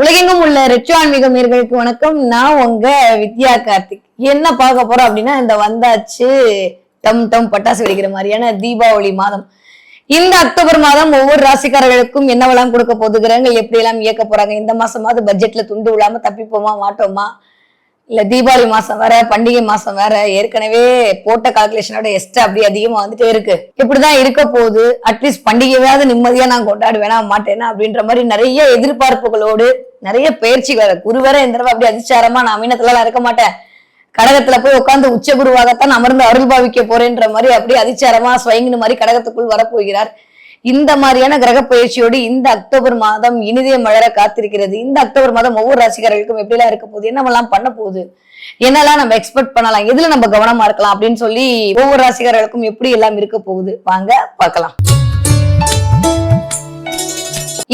உலகெங்கும் உள்ள ரெட்ரோ ஆன்மீக நேர்களுக்கு வணக்கம். நான் உங்க வித்யா கார்த்திக். என்ன பார்க்க போறோம் அப்படின்னா இந்த வந்தாச்சு டம் டம் பட்டாசு வெடிக்கிற மாதிரியான தீபாவளி மாதம். இந்த அக்டோபர் மாதம் ஒவ்வொரு ராசிக்காரர்களுக்கும் என்னவெல்லாம் கொடுக்க போதுகிறாங்க கிரகங்கள் எப்படி எல்லாம் இயக்க போறாங்க இந்த மாசமாவது பட்ஜெட்ல துண்டு விழாம தப்பிப்போமா மாட்டோமா? இல்ல தீபாவளி மாசம் வேற பண்டிகை மாசம் வேற ஏற்கனவே போட்ட கால்குலேஷனோட எஸ்ட் அப்படி அதிகமா வந்துட்டே இருக்கு. இப்படிதான் இருக்க போகுது. அட்லீஸ்ட் பண்டிகையாவது நிம்மதியா நான் கொண்டாடுவேனா மாட்டேனா அப்படின்ற மாதிரி நிறைய எதிர்பார்ப்புகளோடு நிறைய பயிற்சிகள் குரு வேற இந்த தடவை அப்படி அதிச்சாரமா நான் மீனத்துல இருக்க மாட்டேன். கடகத்துல போய் உட்காந்து உச்ச குருவாகத்தான் அமர்ந்து அருள் பாவிக்க போறேன்ற மாதிரி அப்படியே அதிச்சாரமா ஸ்வயங்கின மாதிரி கடகத்துக்குள் வரப்போகிறார். இந்த மாதிரியான கிரக பயிற்சியோடு இந்த அக்டோபர் மாதம் இனிதே மலர காத்திருக்கிறது. இந்த அக்டோபர் மாதம் ஒவ்வொரு ராசிக்காரர்களுக்கும் எப்படிலாம் இருக்க போகுது? என்னவெல்லாம் பண்ண போகுது? என்னெல்லாம் நம்ம எக்ஸ்பெக்ட் பண்ணலாம்? எதுல நம்ம கவனமா இருக்கலாம்? அப்படின்னு சொல்லி ஒவ்வொரு ராசிக்காரர்களுக்கும் எப்படி எல்லாம் இருக்க போகுது? வாங்க பார்க்கலாம்.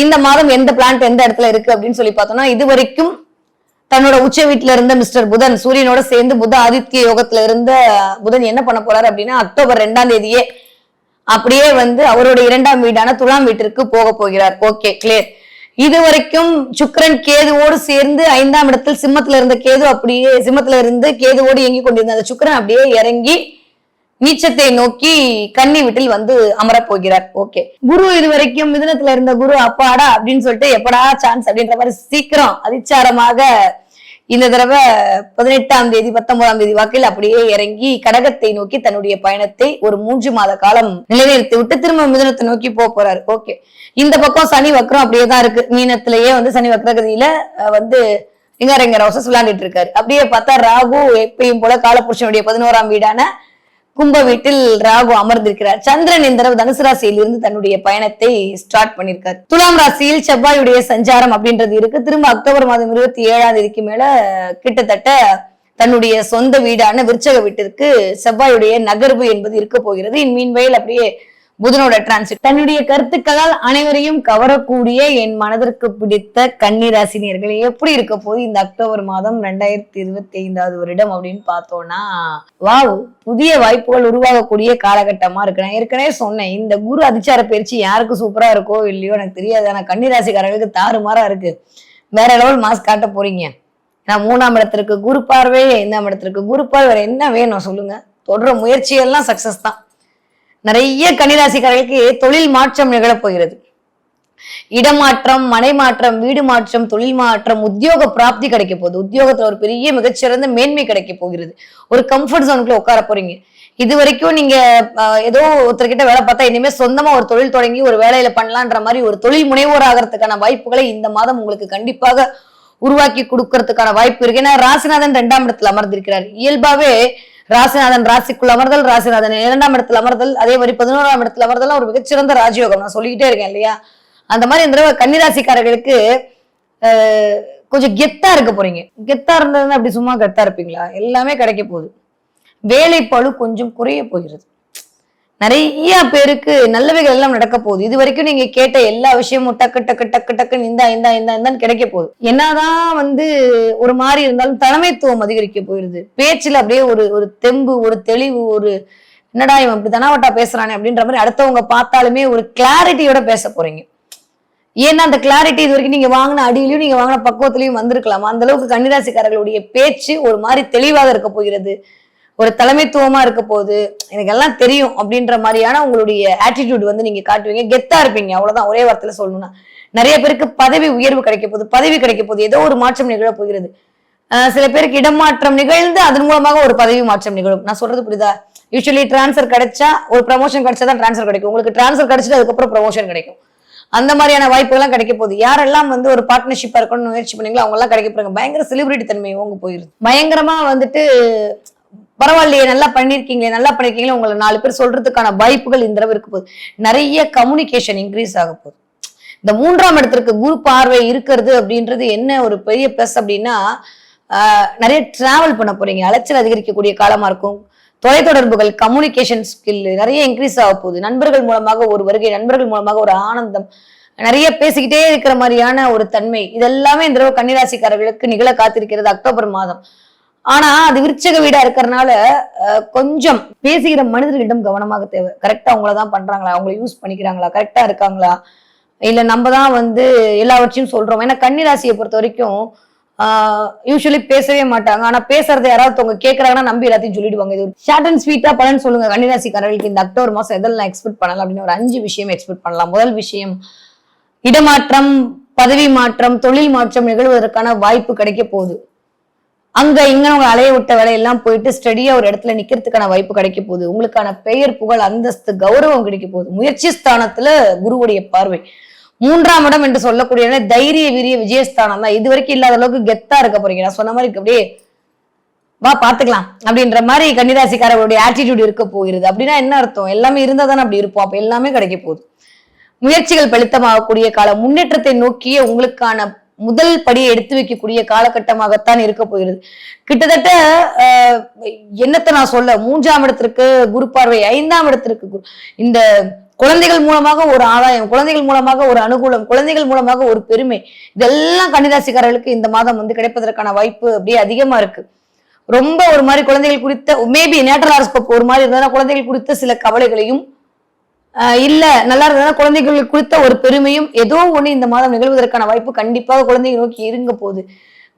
இந்த மாதம் எந்த பிளான்ட் எந்த இடத்துல இருக்கு அப்படின்னு சொல்லி பார்த்தோம்னா இது வரைக்கும் தன்னோட உச்ச வீட்டுல இருந்த மிஸ்டர் புதன் சூரியனோட சேர்ந்து புத ஆதித்ய யோகத்துல இருந்த புதன் என்ன பண்ண போறாரு அப்படின்னா அக்டோபர் ரெண்டாம் தேதியே அப்படியே வந்து அவருடைய இரண்டாம் வீடான துலாம் வீட்டிற்கு போக போகிறார். ஓகே கிளியர் இது வரைக்கும் கேதுவோடு சேர்ந்து ஐந்தாம் இடத்தில் சிம்மத்துல இருந்த கேது அப்படியே சிம்மத்துல இருந்து கேதுவோடு இயங்கி கொண்டிருந்த அந்த சுக்கிரன் அப்படியே இறங்கி நீச்சத்தை நோக்கி கன்னி வீட்டில் வந்து அமரப் போகிறார். ஓகே குரு இது வரைக்கும் மிதுனத்துல இருந்த குரு அப்பாடா அப்படின்னு சொல்லிட்டு எப்படா சான்ஸ் அப்படின்ற மாதிரி சீக்கிரம் அதிச்சாரமாக இந்த தடவை பதினெட்டாம் தேதி பத்தொன்பதாம் தேதி வாக்கில் அப்படியே இறங்கி கடகத்தை நோக்கி தன்னுடைய பயணத்தை ஒரு மூன்று மாத காலம் நிலைநிறுத்தி விட்டு திரும்ப மிதனத்தை நோக்கி போக போறாரு. ஓகே இந்த பக்கம் சனி வக்கரம் அப்படியே தான் இருக்கு. மீனத்திலேயே வந்து சனி வக்ரகதியில வந்து வந்து இங்கரங்க ரோசஸ் விளையாண்டுட்டு இருக்காரு. அப்படியே பார்த்தா ராகு எப்பயும் போல காலபுருஷனுடைய பதினோராம் வீடான கும்ப வீட்டில் ராகு அமர்ந்திருக்கிறார். சந்திரன் இந்த தடவை தனுசு ராசியில் இருந்து தன்னுடைய பயணத்தை ஸ்டார்ட் பண்ணிருக்கார். துலாம் ராசியில் செவ்வாயுடைய சஞ்சாரம் அப்படின்றது இருக்கு. திரும்ப அக்டோபர் மாதம் இருபத்தி ஏழாம் தேதிக்கு மேல கிட்டத்தட்ட தன்னுடைய சொந்த வீடான விருச்சக வீட்டிற்கு செவ்வாயுடைய நகர்வு என்பது இருக்க போகிறது. இன் மீன்வெயில் அப்படியே புதனோட டிரான்சிட் தன்னுடைய கருத்துக்களால் அனைவரையும் கவரக்கூடிய என் மனதிற்கு பிடித்த கன்னிராசினியர்கள் எப்படி இருக்க போது இந்த அக்டோபர் மாதம் ரெண்டாயிரத்தி இருபத்தி ஐந்தாவது வருடம் அப்படின்னு பார்த்தோம்னா வாவ் புதிய வாய்ப்புகள் உருவாகக்கூடிய காலகட்டமா இருக்கு. நான் ஏற்கனவே சொன்னேன் இந்த குரு அதிச்சார பயிற்சி யாருக்கு சூப்பரா இருக்கோ இல்லையோ எனக்கு தெரியாது. ஆனா கன்னிராசிக்காரர்களுக்கு தாறுமாறா இருக்கு. வேற லெவல் மாஸ்க் காட்ட போறீங்க. நான் மூணாம் இடத்திற்கு குரு பார்வை ஐந்தாம் இடத்திற்கு குரு பார்வை வேற என்ன வேணும் சொல்லுங்க. தொடர முயற்சியெல்லாம் சக்சஸ் தான். நிறைய கன்னிராசிக்காரர்களுக்கு தொழில் மாற்றம் நிகழப் போகிறது. இடமாற்றம் மனை மாற்றம் வீடு மாற்றம் தொழில் மாற்றம் உத்தியோக பிராப்தி கிடைக்க போகுது. உத்தியோகத்துல ஒரு பெரிய மிகச்சிறந்த மேன்மை கிடைக்க போகிறது. ஒரு கம்ஃபர்ட் ஜோனுக்குள்ள உட்கார போறீங்க. இது வரைக்கும் நீங்க ஏதோ ஒருத்தர்கிட்ட வேலை பார்த்தா இனிமே சொந்தமா ஒரு தொழில் தொடங்கி ஒரு வேலையில பண்ணலான்ற மாதிரி ஒரு தொழில் முனைவோர் ஆகிறதுக்கான வாய்ப்புகளை இந்த மாதம் உங்களுக்கு கண்டிப்பாக உருவாக்கி கொடுக்கறதுக்கான வாய்ப்பு இருக்கு. ஏன்னா ராசிநாதன் ரெண்டாம் இடத்துல அமர்ந்திருக்கிறார். இயல்பாவே ராசிநாதன் ராசிக்குள் அமர்தல் ராசிநாதன் இரண்டாம் இடத்துல அமர்தல் அதே மாதிரி பதினோராம் இடத்துல அமர்தல் ஒரு மிகச்சிறந்த ராஜயோகம். நான் சொல்லிக்கிட்டே இருக்கேன் இல்லையா? அந்த மாதிரி இந்த தடவை கன்னிராசிக்காரர்களுக்கு கொஞ்சம் கெத்தா இருக்க போறீங்க. கெத்தா இருந்ததுன்னா அப்படி சும்மா கெத்தா இருப்பீங்களா? எல்லாமே கிடைக்க போகுது. வேலை கொஞ்சம் குறைய போகிறது. நிறைய பேருக்கு நல்லவைகள் எல்லாம் நடக்க போகுது. இது வரைக்கும் நீங்க கேட்ட எல்லா விஷயமும் டக்கு டக்கு டக்கு டக்குன்னு இந்தா இந்தா இந்தா இந்தான்னு கிடைக்க போகுது. என்னதான் வந்து ஒரு மாதிரி இருந்தாலும் தலைமைத்துவம் அதிகரிக்க போயிருது. பேச்சுல அப்படியே ஒரு ஒரு தெம்பு ஒரு தெளிவு ஒரு என்னடா இவன் இப்படி தனாவட்டா பேசுறானே அப்படின்ற மாதிரி அடுத்தவங்க பார்த்தாலுமே ஒரு கிளாரிட்டியோட பேச போறீங்க. ஏன்னா அந்த கிளாரிட்டி இது வரைக்கும் நீங்க வாங்கின அடியிலையும் நீங்க வாங்கின பக்குவத்திலையும் வந்திருக்கலாம். அந்த அளவுக்கு கன்னிராசிக்காரர்களுடைய பேச்சு ஒரு மாதிரி தெளிவாக இருக்க போகிறது. ஒரு தலைமைத்துவமா இருக்க போகுது எனக்கு எல்லாம் தெரியும் அப்படின்ற மாதிரியான உங்களுடைய ஆட்டிடியூட் வந்து நீங்க காட்டுவீங்க. கெத்தா இருப்பீங்க. அவ்வளவுதான். ஒரே வார்த்தையில சொல்லணும்னா. நிறைய பேருக்கு பதவி உயர்வு கிடைக்க போகுது பதவி கிடைக்க போகுது ஏதோ ஒரு மாற்றம் நிகழ போகிறது. சில பேருக்கு இடமாற்றம் நிகழ்ந்து அதன் மூலமாக ஒரு பதவி மாற்றம் நிகழும். நான் சொல்றது புரியுதா? யூஸ்வலி டிரான்ஸ்ஃபர் கிடைச்சா ஒரு ப்ரமோஷன் கிடைச்சா தான் டிரான்ஸ்ஃபர் கிடைக்கும். உங்களுக்கு டிரான்ஸ்ஃபர் கிடைச்சிட்டு அதுக்கப்புறம் ப்ரமோஷன் கிடைக்கும். அந்த மாதிரியான வாய்ப்புகள்லாம் கிடைக்க போகுது. யாரெல்லாம் வந்து ஒரு பார்ட்னர்ஷிப்பா இருக்கணும்னு முயற்சி பண்ணீங்களோ அவங்க எல்லாம் கிடைக்க போறாங்க. பயங்கர செலிபிரிட்டி தன்மை ஓங்க போயிருது. பயங்கரமா வந்துட்டு பரவாயில்லையே நல்லா பண்ணிருக்கீங்களே நல்லா பண்ணிருக்கீங்களே உங்களை நாலு பேர் சொல்றதுக்கான வாய்ப்புகள் இந்த அளவு இருக்க போகுது. நிறைய கம்யூனிகேஷன் இன்க்ரீஸ் ஆக போகுது. இந்த மூன்றாம் இடத்திற்கு குரு பார்வை இருக்கிறது அப்படின்றது என்ன ஒரு பெரிய ப்ளஸ் அப்படின்னா நிறைய டிராவல் பண்ண போறீங்க. அலைச்சல் அதிகரிக்கக்கூடிய காலமா இருக்கும். தொலைத்தொடர்புகள் கம்யூனிகேஷன் ஸ்கில் நிறைய இன்க்ரீஸ் ஆக போகுது. நண்பர்கள் மூலமாக ஒரு வருகை நண்பர்கள் மூலமாக ஒரு ஆனந்தம். நிறைய பேசிக்கிட்டே இருக்கிற மாதிரியான ஒரு தன்மை. இதெல்லாமே இந்த தடவை கன்னிராசிக்காரர்களுக்கு நிகழ காத்திருக்கிறது அக்டோபர் மாதம். ஆனா அது விருச்சக வீடா இருக்கிறனால கொஞ்சம் பேசுகிற மனிதர்களிடம் கவனமாக தேவை. கரெக்டா அவங்கள தான் பண்றாங்களா? அவங்கள யூஸ் பண்ணிக்கிறாங்களா? கரெக்டா இருக்காங்களா? இல்ல நம்ம தான் வந்து எல்லாவற்றையும் சொல்றோம். ஏன்னா கன்னிராசியை பொறுத்த வரைக்கும் யூஸ்வலி பேசவே மாட்டாங்க. ஆனா பேசுறத யாராவது அவங்க கேட்கறாங்கன்னா நம்பி எல்லாத்தையும் சொல்லிடுவாங்க. இது ஷார்ட் அண்ட் ஸ்வீட்டா பலன் சொல்லுங்க. கன்னிராசிக்காரர்களுக்கு இந்த அக்டோபர் மாசம் எதெல்லாம் எக்ஸ்பெக்ட் பண்ணலாம் அப்படின்னு ஒரு அஞ்சு விஷயம் எக்ஸ்பெக்ட் பண்ணலாம். முதல் விஷயம் இடமாற்றம் பதவி மாற்றம் தொழில் மாற்றம் நிகழ்வதற்கான வாய்ப்பு கிடைக்க போகுது. அங்க இங்க உங்க அலைய விட்ட வேலையெல்லாம் போயிட்டு ஸ்டடியா ஒரு இடத்துல நிக்கிறதுக்கான வாய்ப்பு கிடைக்க போகுது. உங்களுக்கான பெயர் புகழ் அந்தஸ்து கௌரவம் கிடைக்க போகுது. முயற்சி ஸ்தானத்துல குருவுடைய பார்வை. மூன்றாம் இடம் என்று சொல்லக்கூடிய தைரிய வீரிய விஜயஸ்தானம் தான். இது வரைக்கும் இல்லாத அளவுக்கு கெத்தா இருக்க போறீங்க. நான் சொன்ன மாதிரி அப்படியே வா பாத்துக்கலாம் அப்படின்ற மாதிரி கன்னிராசிக்காரர்களுடைய ஆட்டிடியூட் இருக்க போகிறது. அப்படின்னா என்ன அர்த்தம்? எல்லாமே இருந்தா தானே அப்படி இருப்போம். அப்ப எல்லாமே கிடைக்க போகுது. முயற்சிகள் பலித்தமாகக்கூடிய காலம். முன்னேற்றத்தை நோக்கிய உங்களுக்கான முதல் படியை எடுத்து வைக்கக்கூடிய காலகட்டமாகத்தான் இருக்க போகிறது. கிட்டத்தட்ட என்னத்தை நான் சொல்ல மூன்றாம் இடத்திற்கு குரு பார்வை ஐந்தாம் இடத்திற்கு குரு. இந்த குழந்தைகள் மூலமாக ஒரு ஆதாயம் குழந்தைகள் மூலமாக ஒரு அனுகூலம் குழந்தைகள் மூலமாக ஒரு பெருமை இதெல்லாம் கன்னிராசிக்காரர்களுக்கு இந்த மாதம் வந்து கிடைப்பதற்கான வாய்ப்பு அப்படியே அதிகமா இருக்கு. ரொம்ப ஒரு மாதிரி குழந்தைகள் குறித்த மேபி நேட்டர் ஹாரஸ்கோப் ஒரு மாதிரி இருந்ததுன்னா குழந்தைகள் குறித்த சில கவலைகளையும் இல்ல நல்லா இருந்ததுன்னா குழந்தைகளுக்கு கொடுத்த ஒரு பெருமையும் ஏதோ ஒண்ணு இந்த மாதம் நிகழ்வதற்கான வாய்ப்பு கண்டிப்பாக குழந்தைகள் நோக்கி இருங்க போகுது.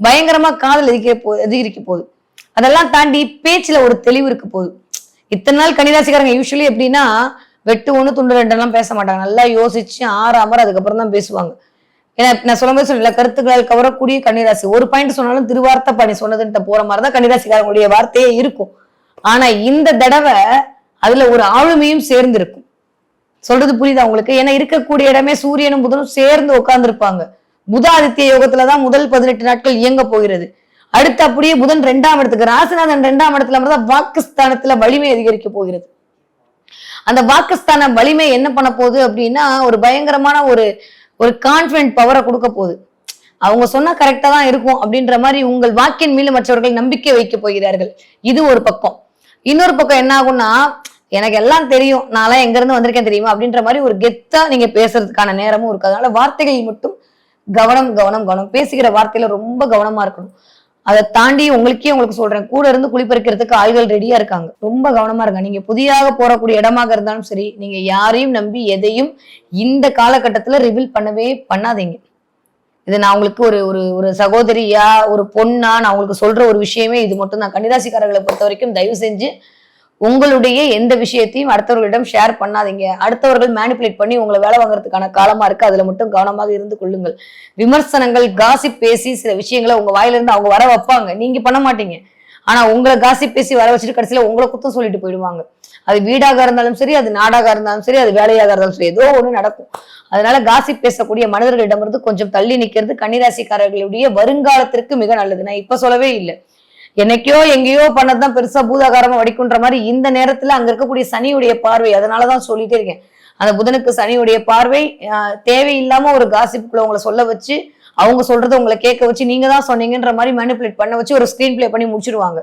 பயங்கரமா காதல் அதிகரிக்க போ அதிகரிக்க போகுது. அதெல்லாம் தாண்டி பேச்சுல ஒரு தெளிவு இருக்க போகுது. இத்தனை நாள் கன்னிராசிக்காரங்க யூஸ்வலி எப்படின்னா வெட்டு ஒண்ணு துண்டு ரெண்டெல்லாம் பேச மாட்டாங்க. நல்லா யோசிச்சு ஆறாமற அதுக்கப்புறம் தான் பேசுவாங்க. ஏன்னா நான் சொல்லும்போது சொன்னல கருத்துக்களால் கவரக்கூடிய கன்னிராசி. ஒரு பாயிண்ட் சொன்னாலும் திருவார்த்தை பண்ணி சொன்னதுன்ட்டு போற மாதிரி தான் கன்னிராசிக்காரங்களுடைய வார்த்தையே இருக்கும். ஆனா இந்த தடவை அதுல ஒரு ஆளுமையும் சேர்ந்து இருக்கும் சொல்றது புரியுதா உங்களுக்கு? ஏன்னா இருக்கக்கூடிய இடமே சூரியனும் புதனும் சேர்ந்து உட்கார்ந்துருப்பாங்க. புத ஆதித்ய யோகத்துலதான் முதல் பதினெட்டு நாட்கள் இயங்க போகிறது. அடுத்து அப்படியே புதன் ரெண்டாம் இடத்துக்கு ராசிநாதன் ரெண்டாம் இடத்துல அமர்ந்தா வாக்குஸ்தானத்துல வலிமை அதிகரிக்க போகிறது. அந்த வாக்குஸ்தான வலிமை என்ன பண்ண போகுது அப்படின்னா ஒரு பயங்கரமான ஒரு ஒரு கான்பிடன்ட் பவரை கொடுக்க போகுது. அவங்க சொன்னா கரெக்டா தான் இருக்கும் அப்படின்ற மாதிரி உங்கள் வாக்கின் மீது மற்றவர்கள் நம்பிக்கை வைக்க போகிறார்கள். இது ஒரு பக்கம். இன்னொரு பக்கம் என்ன ஆகும்னா எனக்கு எல்லாம் தெரியும். நான்லாம் எங்கேருந்து வந்திருக்கேன் தெரியுமா? அப்படின்ற மாதிரி ஒரு கெத்தா நீங்க பேசுறதுக்கான நேரமும் இருக்கு அதனால வார்த்தைகளில் மட்டும் கவனம் கவனம் கவனம். பேசுகிற வார்த்தையில ரொம்ப கவனமா இருக்கணும். அதை தாண்டி உங்களுக்கே உங்களுக்கு சொல்றேன். கூட இருந்து குளிப்பறிக்கிறதுக்கு ஆள்கள் ரெடியா இருக்காங்க. ரொம்ப கவனமா இருங்க. நீங்க புதியாக போறக்கூடிய இடமாக இருந்தாலும் சரி நீங்க யாரையும் நம்பி எதையும் இந்த காலகட்டத்துல ரிவீல் பண்ணவே பண்ணாதீங்க. இது நான் உங்களுக்கு ஒரு ஒரு ஒரு சகோதரியா ஒரு பொண்ணா நான் உங்களுக்கு சொல்ற ஒரு விஷயமே இது மட்டும் தான் கன்னிராசிக்காரர்களை பொறுத்த வரைக்கும் தயவு செஞ்சு உங்களுடைய எந்த விஷயத்தையும் அடுத்தவர்களிடம் ஷேர் பண்ணாதீங்க. அடுத்தவர்கள் மேனிப்புலேட் பண்ணி உங்களை வேலை வாங்குறதுக்கான காலமா இருக்கு. அதுல மட்டும் கவனமாக இருந்து கொள்ளுங்கள். விமர்சனங்கள் காசிப் பேசி சில விஷயங்களை உங்க வாயிலிருந்து அவங்க வர வைப்பாங்க. நீங்க பண்ண மாட்டீங்க. ஆனா உங்களை காசிப் பேசி வர வச்சுட்டு கடைசியில உங்களை குத்தம் சொல்லிட்டு போயிடுவாங்க. அது வீடாக இருந்தாலும் சரி அது நாடாக இருந்தாலும் சரி அது வேலையாக இருந்தாலும் சரி ஏதோ ஒண்ணு நடக்கும். அதனால காசிப் பேசக்கூடிய மனிதர்களிடமிருந்து கொஞ்சம் தள்ளி நிக்கிறது கன்னிராசிக்காரர்களுடைய வருங்காலத்திற்கு மிக நல்லது. நான் இப்ப சொல்லவே இல்லை. என்னைக்கோ எங்கேயோ பண்ணதுதான் பெருசா பூதாகாரமா வடிக்குன்ற மாதிரி இந்த நேரத்துல அங்க இருக்கக்கூடிய சனியுடைய பார்வை அதனாலதான் சொல்லிட்டே இருக்கேன். அந்த புதனுக்கு சனியுடைய பார்வை தேவையில்லாம ஒரு காசிப்புக்குள்ள உங்களை சொல்ல வச்சு அவங்க சொல்றதை உங்களை கேட்க வச்சு நீங்க தான் சொன்னீங்கன்ற மாதிரி மேனிப்புலேட் பண்ண வச்சு ஒரு ஸ்கிரீன் பிளே பண்ணி முடிச்சிருவாங்க.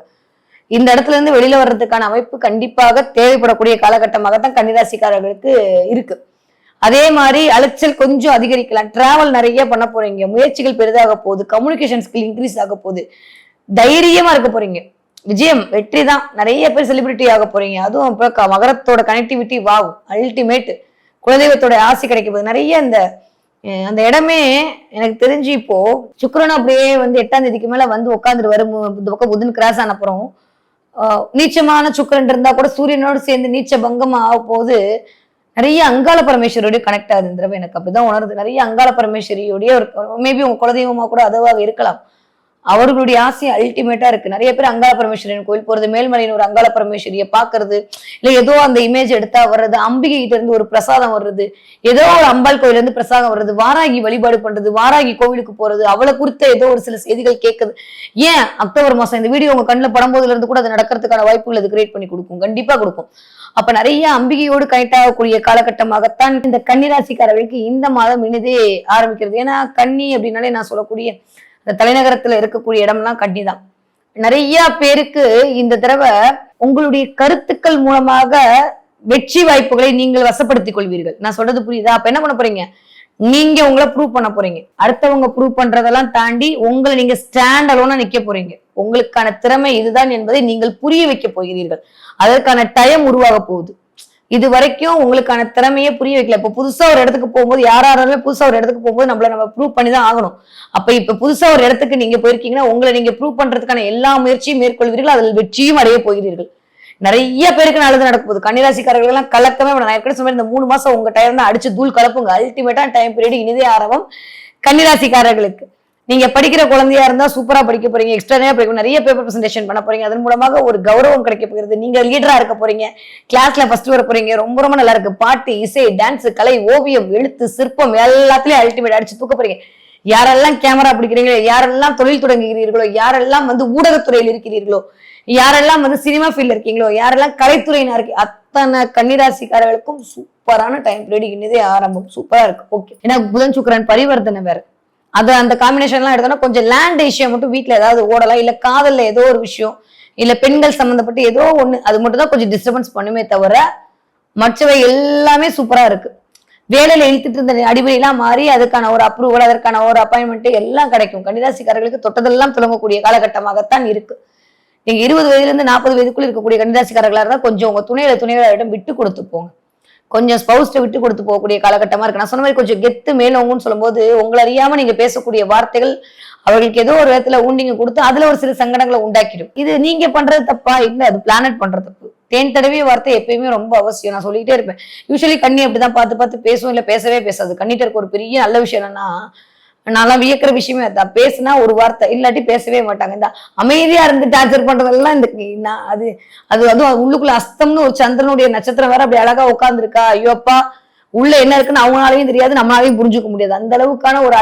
இந்த இடத்துல இருந்து வெளியில வர்றதுக்கான அமைப்பு கண்டிப்பாக தேவைப்படக்கூடிய காலகட்டமாகத்தான் கன்னிராசிக்காரர்களுக்கு இருக்கு. அதே மாதிரி அலைச்சல் கொஞ்சம் அதிகரிக்கலாம். டிராவல் நிறைய பண்ண போறீங்க. முயற்சிகள் பெரிதாக போகுது. கம்யூனிகேஷன் ஸ்கில் இன்க்ரீஸ் ஆக போகுது. தைரியமா இருக்க போறீங்க. விஜயம் வெற்றி தான். நிறைய பேர் செலிபிரிட்டி ஆக போறீங்க. அதுவும் இப்போ மகரத்தோட கனெக்டிவிட்டி வாவ் அல்டிமேட் குலதெய்வத்தோட ஆசை கிடைக்க போகுது. நிறைய இந்த அந்த இடமே எனக்கு தெரிஞ்சு இப்போ சுக்கிரன் அப்படியே வந்து எட்டாம் தேதிக்கு மேல வந்து உட்காந்துட்டு வரும். இந்த பக்கம் புதன் கிராஸ் ஆன அப்புறம் நீச்சமான சுக்கரன் இருந்தா கூட சூரியனோடு சேர்ந்து நீச்ச பங்கமா ஆக போது நிறைய அங்காள பரமேஸ்வரியோடய கனெக்ட் ஆகுது இந்த தடவை எனக்கு. அப்படிதான் உணருது. நிறைய அங்காள பரமேஸ்வரியோடய ஒரு மேபி உங்க குலதெய்வமா கூட அதுவாக இருக்கலாம். அவர்களுடைய ஆசை அல்டிமேட்டா இருக்கு. நிறைய பேர் அங்காள பரமேஸ்வரன் கோயில் போறது மேல்மலையின் ஒரு அங்காள பரமேஸ்வரிய பாக்குறது இல்ல ஏதோ அந்த இமேஜ் எடுத்தா வர்றது அம்பிகை கிட்ட இருந்து ஒரு பிரசாதம் வர்றது ஏதோ ஒரு அம்பாள் கோயில இருந்து பிரசாதம் வர்றது வாராகி வழிபாடு பண்றது வாராகி கோவிலுக்கு போறது அவளை குறித்த ஏதோ ஒரு சில செய்திகள் கேட்குது. ஏன்? அக்டோபர் மாசம் இந்த வீடியோ உங்க கண்ணுல படும்போதுல இருந்து கூட அது நடக்கிறதுக்கான வாய்ப்புகள் அது கிரியேட் பண்ணி கொடுக்கும். கண்டிப்பா கொடுக்கும். அப்ப நிறைய அம்பிகையோடு கனெக்ட் ஆகக்கூடிய காலகட்டமாகத்தான் இந்த கன்னிராசிக்காரர்களுக்கு இந்த மாதம் இனிதே ஆரம்பிக்கிறது. ஏன்னா கன்னி அப்படின்னாலே நான் சொல்லக்கூடிய இந்த தலைநகரத்துல இருக்கக்கூடிய இடம்லாம் கண்டிதான் தான் நிறைய பேருக்கு இந்த தடவை உங்களுடைய கருத்துக்கள் மூலமாக வெற்றி வாய்ப்புகளை நீங்கள் வசப்படுத்திக் கொள்வீர்கள். நான் சொல்றது புரியுதா? அப்ப என்ன பண்ண போறீங்க? நீங்க உங்களை ப்ரூவ் பண்ண போறீங்க. அடுத்தவங்க ப்ரூவ் பண்றதெல்லாம் தாண்டி உங்களை நீங்க ஸ்டாண்ட் அலோனா நிக்க போறீங்க. உங்களுக்கான திறமை இதுதான் என்பதை நீங்கள் புரிய வைக்க போகிறீர்கள். அதற்கான டைம் உருவாக போகுது. இது வரைக்கும் உங்களுக்கான திறமையே புரிய வைக்கல. இப்ப புதுசா ஒரு இடத்துக்கு போகும்போது யாராருமே இருந்தாலுமே புதுசா ஒரு இடத்துக்கு போகும்போது நம்மள நம்ம ப்ரூவ் பண்ணி தான் ஆகணும். அப்ப இப்ப புதுசா ஒரு இடத்துக்கு நீங்க போயிருக்கீங்கன்னா உங்களை நீங்க ப்ரூவ் பண்றதுக்கான எல்லா முயற்சியும் மேற்கொள்வீர்கள். அதில் வெற்றியும் அடைய போகிறீர்கள். நிறைய பேருக்கு நல்லது நடக்க போகுது. கன்னிராசிக்காரர்கள் எல்லாம் கலக்கமே நான் ஏற்கனவே சொன்ன இந்த மூணு மாசம் உங்க டைம் தான் அடிச்சு தூள் கலப்புங்க. அல்டிமேட்டா டைம் பீரியட் இனிதே ஆரம்பம் கன்னிராசிக்காரர்களுக்கு. நீங்க படிக்கிற குழந்தையா இருந்தா சூப்பரா படிக்க போறீங்க. எக்ஸ்ட்ரா படிக்க நிறைய பேப்பர் பிரசன்டேஷன் பண்ண போறீங்க. அதன் மூலமாக ஒரு கௌரவம் கிடைக்க போகிறது. நீங்க லீடரா இருக்க போறீங்க. கிளாஸ்ல ஃபர்ஸ்ட் வர போறீங்க. ரொம்ப ரொம்ப நல்லா இருக்கு. பாட்டு இசை டான்ஸ் கலை ஓவியம் எழுத்து சிற்பம் எல்லாத்துலயும் அல்டிமேட் அடிச்சு தூக்க போறீங்க. யாரெல்லாம் கேமரா பிடிக்கிறீங்களோ யாரெல்லாம் தொழில் தொடங்குகிறீர்களோ யாரெல்லாம் வந்து ஊடகத்துறையில் இருக்கிறீர்களோ யாரெல்லாம் வந்து சினிமா ஃபீல்ட்ல இருக்கீங்களோ யாரெல்லாம் கலைத்துறையினா இருக்கு அத்தனை கன்னிராசிக்காரர்களுக்கும் சூப்பரான டைம் பீரியட் இன்னதே ஆரம்பம். சூப்பரா இருக்கு. ஓகே ஏன்னா புதன் சுக்கரன் பரிவர்த்தனை வேற. அது அந்த காம்பினேஷன்லாம் எடுத்தோம்னா கொஞ்சம் லேண்ட் விஷயம் மட்டும் வீட்டில் ஏதாவது ஓடலாம் இல்லை காதலில் ஏதோ ஒரு விஷயம் இல்லை பெண்கள் சம்மந்தப்பட்டு ஏதோ ஒன்று அது மட்டும் தான் கொஞ்சம் டிஸ்டர்பன்ஸ் பண்ணுமே தவிர மற்றவை எல்லாமே சூப்பராக இருக்கு. வேலையில் இழுத்துட்டு இருந்த அடிப்படையெல்லாம் மாறி அதுக்கான ஒரு அப்ரூவல் அதற்கான ஒரு அப்பாயின்மெண்ட் எல்லாம் கிடைக்கும். கன்னிராசிக்காரர்களுக்கு தொட்டதெல்லாம் தொடங்கக்கூடிய காலகட்டமாகத்தான் இருக்கு. நீங்க இருபது வயதுலேருந்து நாற்பது வயதுக்குள்ள இருக்கக்கூடிய கன்னிராசிக்காரர்களாக இருந்தால் கொஞ்சம் உங்க துணையில துணைவரிடம் விட்டு கொடுத்து போங்க. கொஞ்சம் ஸ்பௌஸ்ட்டை விட்டு கொடுத்து போகக்கூடிய காலகட்டமா இருக்கு. நான் சொன்ன மாதிரி கொஞ்சம் கெத்து மேலோங்கன்னு சொல்லும்போது உங்களை அறியாம நீங்க பேசக்கூடிய வார்த்தைகள் அவர்களுக்கு ஏதோ ஒரு விதத்துல ஊண்டிங்க கொடுத்து அதுல ஒரு சில சங்கடங்களை உண்டாக்கிடும். இது நீங்க பண்றது தப்பா? இல்ல அது பிளானட் பண்ணுற தப்பு? தேன் தடவிய வார்த்தை எப்பயுமே ரொம்ப அவசியம். நான் சொல்லிட்டே இருப்பேன். யூஸ்வலி கண்ணி அப்படிதான் பார்த்து பார்த்து பேசும் இல்ல பேசவே பேசாது. கண்ணிட்ட இருக்க ஒரு பெரிய நல்ல விஷயம் என்னன்னா நான்லாம் வியக்கிற விஷயமே அதான் பேசுனா ஒரு வார்த்தை இல்லாட்டி பேசவே மாட்டாங்க. இந்த அமைதியா இருந்து டார்ச்சர் பண்றதெல்லாம் இந்த நான் அது அது அதுவும் உள்ளுக்குள்ள அஸ்தம்னு ஒரு சந்திரனுடைய நட்சத்திரம் வேற அப்படி அழகா உட்காந்துருக்கா ஐயோ அப்பா உள்ள என்ன இருக்குன்னு அவங்களாலையும் தெரியாது நம்மளாலையும் புரிஞ்சுக்க முடியாது. அந்த அளவுக்கான ஒரு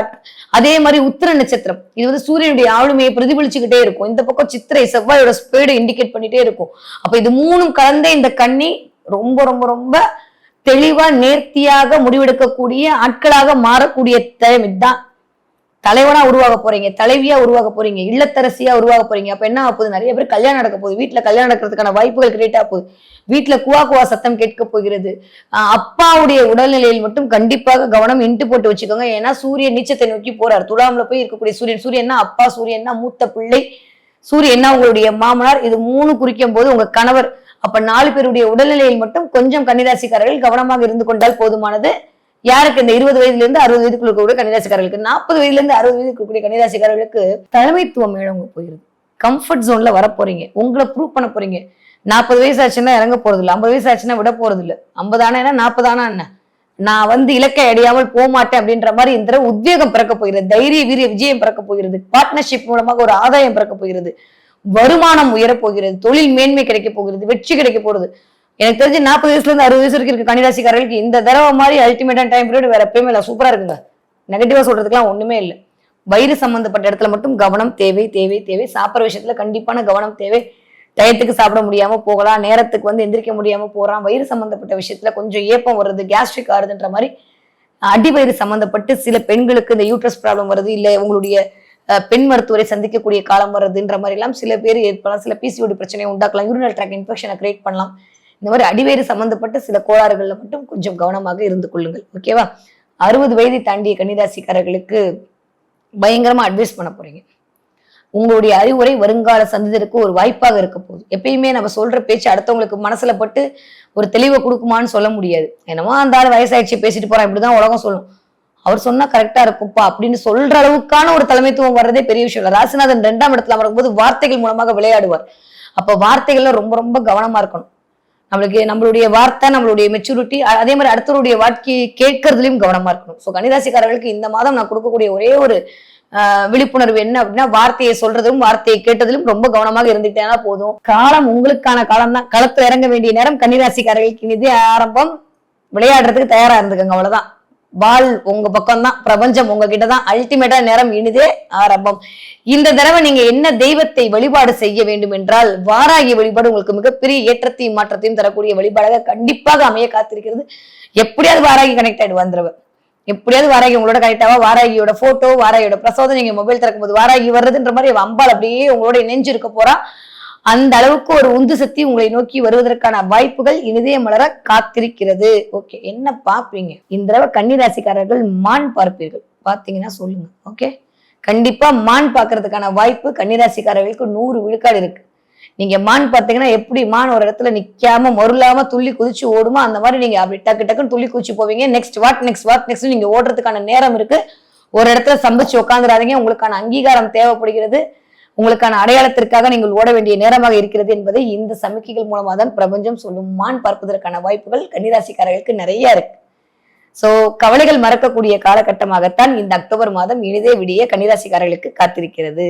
அதே மாதிரி உத்திர நட்சத்திரம். இது வந்து சூரியனுடைய ஆளுமையை பிரதிபலிச்சுக்கிட்டே இருக்கும். இந்த பக்கம் சித்திரை செவ்வாயோட ஸ்பீடு இண்டிகேட் பண்ணிட்டே இருக்கும். அப்ப இது மூணும் கலந்தே இந்த கண்ணி ரொம்ப ரொம்ப ரொம்ப தெளிவா நேர்த்தியாக முடிவெடுக்கக்கூடிய ஆட்களாக மாறக்கூடிய டைம் இதுதான். தலைவனா உருவாக போறீங்க தலைவியா உருவாக போறீங்க இல்லத்தரசியா உருவாக போறீங்க. அப்ப என்ன ஆகுது நிறைய பேர் கல்யாணம் நடக்க போகுது. வீட்டுல கல்யாணம் நடக்கிறதுக்கான வாய்ப்புகள் கிரியேட் ஆக போகுது. வீட்டுல குவா குவா சத்தம் கேட்க போகிறது. அப்பாவுடைய உடல்நிலையில் மட்டும் கண்டிப்பாக கவனம் இன்ட்டு போட்டு வச்சுக்கோங்க. ஏன்னா சூரியன் நீச்சத்தை நோக்கி போறார். துலாம்ல போய் இருக்கக்கூடிய சூரியன். சூரியன்னா அப்பா சூரியன்னா மூத்த பிள்ளை சூரியன்னா உங்களுடைய மாமனார். இது மூணு குறிக்கும் போது உங்க கணவர். அப்ப நாலு பேருடைய உடல்நிலையில் மட்டும் கொஞ்சம் கன்னிராசிக்காரர்கள் கவனமாக இருந்து கொண்டால் போதுமானது. யாருக்கு இந்த இருபது வயதுல இருந்து அறுபது வயதுக்குள்ள இருக்கக்கூடிய கன்னிராசிக்காரர்களுக்கு நாற்பது வயதுல இருந்து அறுபது வயதுக்கு இருக்கக்கூடிய கன்னிராசிக்காரர்களுக்கு தலைமைத்துவம் மேலவங்க போயிருது. கம்ஃபர்ட் ஜோன்ல வர போறீங்க. உங்களை ப்ரூவ் பண்ண போறீங்க. நாற்பது வயசு ஆச்சுன்னா இறங்க போறது இல்ல ஐம்பது வயசு ஆச்சுன்னா விட போறது இல்ல ஐம்பது ஆனா என்ன? நாற்பது ஆனா என்ன? நான் வந்து இலக்கை அடையாமல் போக மாட்டேன் அப்படின்ற மாதிரி இந்த உத்வேகம் பிறக்க போகிறது தைரிய வீரிய விஜயம் பிறக்க போகிறது பார்ட்னர்ஷிப் மூலமாக ஒரு ஆதாயம் பிறக்க போகிறது வருமானம் உயரப் போகிறது. தொழில் மேன்மை கிடைக்க போகிறது. வெற்றி கிடைக்க போகிறது. எனக்கு தெரிஞ்சு நாற்பது வயசுல இருந்து அறுபது வயசு வரைக்கும் இருக்க கன்னிராசிக்காரர்களுக்கு இந்த தடவை மாதிரி அல்டிமேட்டான டைம் பீரியட் வேற எப்பயுமே இல்லை. சூப்பரா இருக்குங்க. நெகட்டிவா சொல்றதுக்குலாம் ஒண்ணுமே இல்லை. வயிறு சம்பந்தப்பட்ட இடத்துல மட்டும் கவனம் தேவை தேவை தேவை. சாப்பிட்ற விஷயத்துல கண்டிப்பான கவனம் தேவை. டயத்துக்கு சாப்பிட முடியாம போகலாம். நேரத்துக்கு வந்து எந்திரிக்க முடியாம போறான் வயிறு சம்பந்தப்பட்ட விஷயத்துல கொஞ்சம் ஏப்பம் வருது கேஸ்ட்ரிக் ஆறுதுன்ற மாதிரி அடிவயிறு சம்பந்தப்பட்டு சில பெண்களுக்கு இந்த யூட்ரஸ் ப்ராப்ளம் வருது இல்ல உங்களுடைய பெண் மருத்துவரை சந்திக்கக்கூடிய காலம் வருதுன்ற மாதிரி எல்லாம் சில பேர் ஏற்படலாம். சில பிசிஓடி பிரச்சனையை உண்டாக்கலாம். யூரினல் ட்ராக் இன்ஃபெக்ஷனை கிரியேட் பண்ணலாம். இந்த மாதிரி அடிவேறு சம்பந்தப்பட்ட சில கோளாறுகள்ல மட்டும் கொஞ்சம் கவனமாக இருந்து கொள்ளுங்கள். ஓகேவா அறுபது வயதை தாண்டிய கன்னிராசிக்காரர்களுக்கு பயங்கரமா அட்வைஸ் பண்ண போறீங்க. உங்களுடைய அறிவுரை வருங்கால சந்ததிக்கு ஒரு வாய்ப்பாக இருக்க போகுது. எப்பயுமே நம்ம சொல்ற பேச்சு அடுத்தவங்களுக்கு மனசுல பட்டு ஒரு தெளிவை கொடுக்குமான்னு சொல்ல முடியாது. என்னமோ அந்த ஆள் வயசாயிடுச்சு பேசிட்டு போறான் இப்படிதான் உலகம் சொல்லும். அவர் சொன்னா கரெக்டா இருக்கும்ப்பா அப்படின்னு சொல்ற அளவுக்கான ஒரு தலைமைத்துவம் வர்றதே பெரிய விஷயம் இல்லை. ராசிநாதன் ரெண்டாம் இடத்துல அமரும்போது வார்த்தைகள் மூலமாக விளையாடுவார். அப்ப வார்த்தைகள்ல ரொம்ப ரொம்ப கவனமா இருக்கணும். நம்மளுக்கு நம்மளுடைய வார்த்தை நம்மளுடைய மெச்சூரிட்டி அதே மாதிரி அடுத்தவருடைய வாழ்க்கையை கேட்கறதுலையும் கவனமா இருக்கணும். ஸோ கன்னிராசிக்காரர்களுக்கு இந்த மாதம் நான் கொடுக்கக்கூடிய ஒரே ஒரு ஆஹ், விழிப்புணர்வு என்ன அப்படின்னா வார்த்தையை சொல்றதும் வார்த்தையை கேட்டதிலும் ரொம்ப கவனமாக இருந்துட்டேனா போதும். காலம் உங்களுக்கான காலம் தான் களத்துல இறங்க வேண்டிய நேரம் கன்னிராசிக்காரர்களுக்கு நிதி ஆரம்பம். விளையாடுறதுக்கு தயாரா இருந்துக்கங்க அவ்வளவுதான். பால் உங்க பக்கம் தான் பிரபஞ்சம் உங்ககிட்ட தான் அல்டிமேட்டா நேரம் இனிதே ஆரம்பம். இந்த தடவை நீங்க என்ன தெய்வத்தை வழிபாடு செய்ய வேண்டும் என்றால் வாராகி வழிபாடு உங்களுக்கு மிகப்பெரிய ஏற்றத்தையும் மாற்றத்தையும் தரக்கூடிய வழிபாடாக கண்டிப்பாக அமைய காத்திருக்கிறது. எப்படியாவது வாராகி கனெக்ட் ஆயிடு வந்துருவ எப்படியாவது வாராகி உங்களோட கனெக்ட் ஆவா? வாராகியோட போட்டோ வாராகியோட பிரசோதம் நீங்க மொபைல் திறக்கும் போது வாராகி வர்றதுன்ற மாதிரி அம்பாள் அப்படியே உங்களோட இணைஞ்சு இருக்க போறா. அந்த அளவுக்கு ஒரு உந்து சக்தி உங்களை நோக்கி வருவதற்கான வாய்ப்புகள் இனிதே மலர காத்திருக்கிறது. ஓகே என்ன பார்ப்பீங்க? இந்த தடவை கன்னிராசிக்காரர்கள் மான் பார்ப்பீர்கள். பார்த்தீங்கன்னா சொல்லுங்க. ஓகே கண்டிப்பா மான் பார்க்கறதுக்கான வாய்ப்பு கன்னிராசிக்காரர்களுக்கு நூறு விழுக்காடு இருக்கு. நீங்க மான் பார்த்தீங்கன்னா எப்படி மான் ஒரு இடத்துல நிக்காம மருளாம துள்ளி குதிச்சு ஓடுமோ அந்த மாதிரி நீங்க அப்படி டக்கு டக்குன்னு துள்ளி குதிச்சு போவீங்க. Next what next what next நீங்க ஓடுறதுக்கான நேரம் இருக்கு. ஒரு இடத்துல சம்பிச்சு உட்காந்துடாதீங்க. உங்களுக்கான அங்கீகாரம் தேவைப்படுகிறது. உங்களுக்கான அடையாளத்திற்காக நீங்கள் ஓட வேண்டிய நேரமாக இருக்கிறது என்பதை இந்த சமிக்கைகள் மூலமாக தான் பிரபஞ்சம் சொல்லும் மான் பார்ப்பதற்கான வாய்ப்புகள் கன்னிராசிக்காரர்களுக்கு நிறைய இருக்கு. சோ கவலைகள் மறக்கக்கூடிய காலகட்டமாகத்தான் இந்த அக்டோபர் மாதம் இனிதே விடிய கன்னிராசிக்காரர்களுக்கு காத்திருக்கிறது.